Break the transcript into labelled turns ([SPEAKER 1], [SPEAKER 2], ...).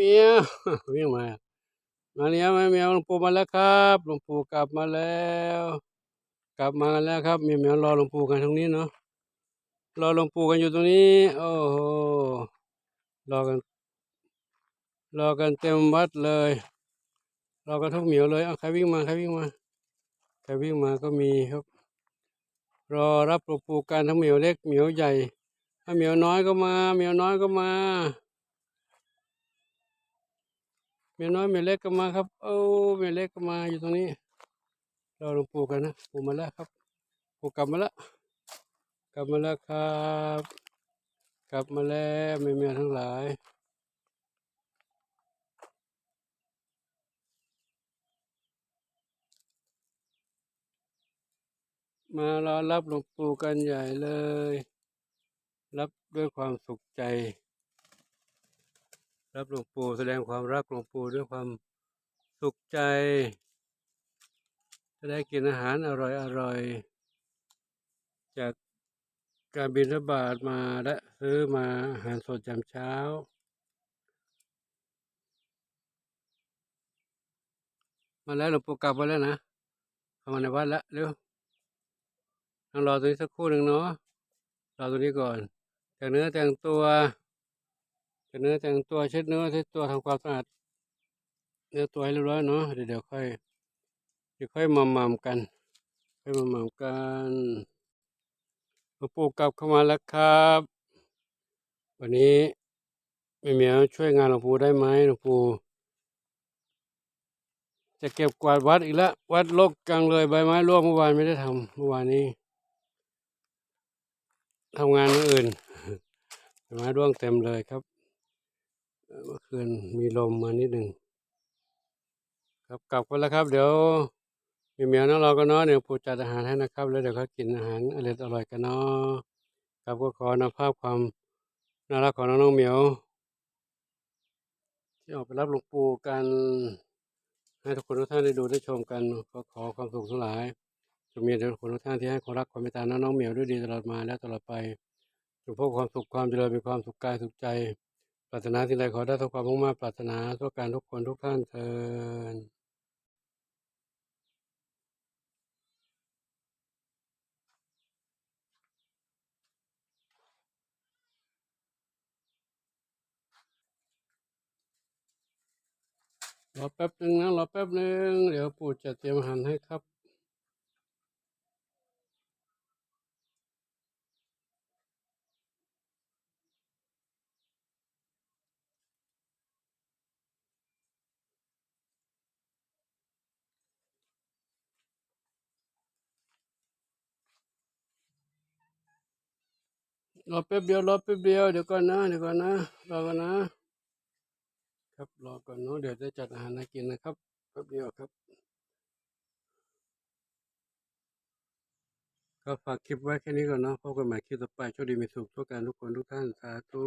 [SPEAKER 1] เมียวิ่งมา มาเลี้ยวมาเมียวหลวงปู่มาแล้วครับหลวงปู่กลับมาแล้ว กลับมากันแล้วครับเมียเมียวรอหลวงปู่กันตรงนี้เนาะรอหลวงปู่กันอยู่ตรงนี้ โอ้โหรอกันรอกันเต็มวัดเลยรอกันทุกเหมียวเลยเอาใครวิ่งมาใครวิ่งมาใครวิ่งมาก็มีครับ รอรับหลวงปู่กันทั้งเหมียวเล็กเหมียวใหญ่ถ้าเหมียวน้อยก็มาเหมียวน้อยก็มา เมียน้อยเมียเล็กก็มาครับโอ้เมียเล็กก็มาอยู่ตรงนี้ เรอหลงปูกันนะปูมาแล้วครับปูกลับมาแล้วกลับมาแล้วครับ กลับมาแล้วเมียเมียทั้งหลายมารอรับหลวงปู่กันใหญ่เลย รับด้วยความสุขใจ รับหลวงปู่แสดงความรักหลวงปู่ด้วยความสุขใจ จะได้กินอาหารอร่อยอร่อยๆจากการบินระบาดมาและซื้อมาอาหารสดยามเช้า มาแล้วหลวงปู่กลับมาแล้วนะเข้ามาในวัดแล้วเร็วต้องรอตรงนี้สักครู่หนึ่งเนาะรอตรงนี้ก่อน แต่งเนื้อแต่งตัว เนื้อแต่งตัวเช็ดเนื้อเช็ดตัวทำความสะอาดเนื้อตัวให้เรียบร้อยเนาะเดี๋ยวเดี๋ยวค่อยเดี๋ยวค่อยมาม่ำกันค่อยมาหม่ำกันหลวงปู่กลับเข้ามาแล้วครับ วันนี้แม่เหมียวช่วยงานหลวงปู่ได้ไหมหลวงปู่จะเก็บกวาดวัดอีกแล้ววัดรกจังเลยใบไม้ร่วงเมื่อวานไม่ได้ทำเมื่อวานนี้ทำงานอื่นใบไม้ร่วงเต็มเลยครับ เมื่อคืนมีลมมานิดหนึ่งครับกลับกันแล้วครับ เดี๋ยวมีเหมียวนั่งเรอกันเนาะเดี๋ยวปู่จัดอาหารให้นะครับ แล้วเดี๋ยวเขากินอาหารอร่อยอร่อยกันเนาะครับก็ขอนำภาพความน่ารักของน้องเหมียว ที่ออกไปรับหลวงปู่กันให้ทุกคนทุกท่านได้ดูได้ชมกันก็ขอความสุขทั้งหลายจงมีแด่ทุกคนทุกท่านที่ให้ความรักความเมตตาน้องเหมียวด้วยดีตลอดมาและตลอดไปจงพบความสุขความเจริญมีความสุขกายสุขใจ ปรารถนาสิ่งใดขอได้ทุกความมุ่งมั่นปรารถนาทุกการทุกคนทุกท่านเทินรอแป๊บหนึ่งนะรอแป๊บหนึ่งเดี๋ยวปู่จะเตรียมอาหารให้ครับ รอแป๊บเดียวรอแป๊บเดียวเดี๋ยวก่อนนะเดี๋ยวก่อนนะรอก่อนนะ ครับรอก่อนเนาะเดี๋ยวจะจัดอาหารให้กินนะครับแป๊บเดียวครับก็ฝากคลิปไว้แค่นี้ก่อนเนาะพบกันใหม่คลิปต่อไปโชคดีมีสุขทุกการทุกคนทุกท่านสาธุ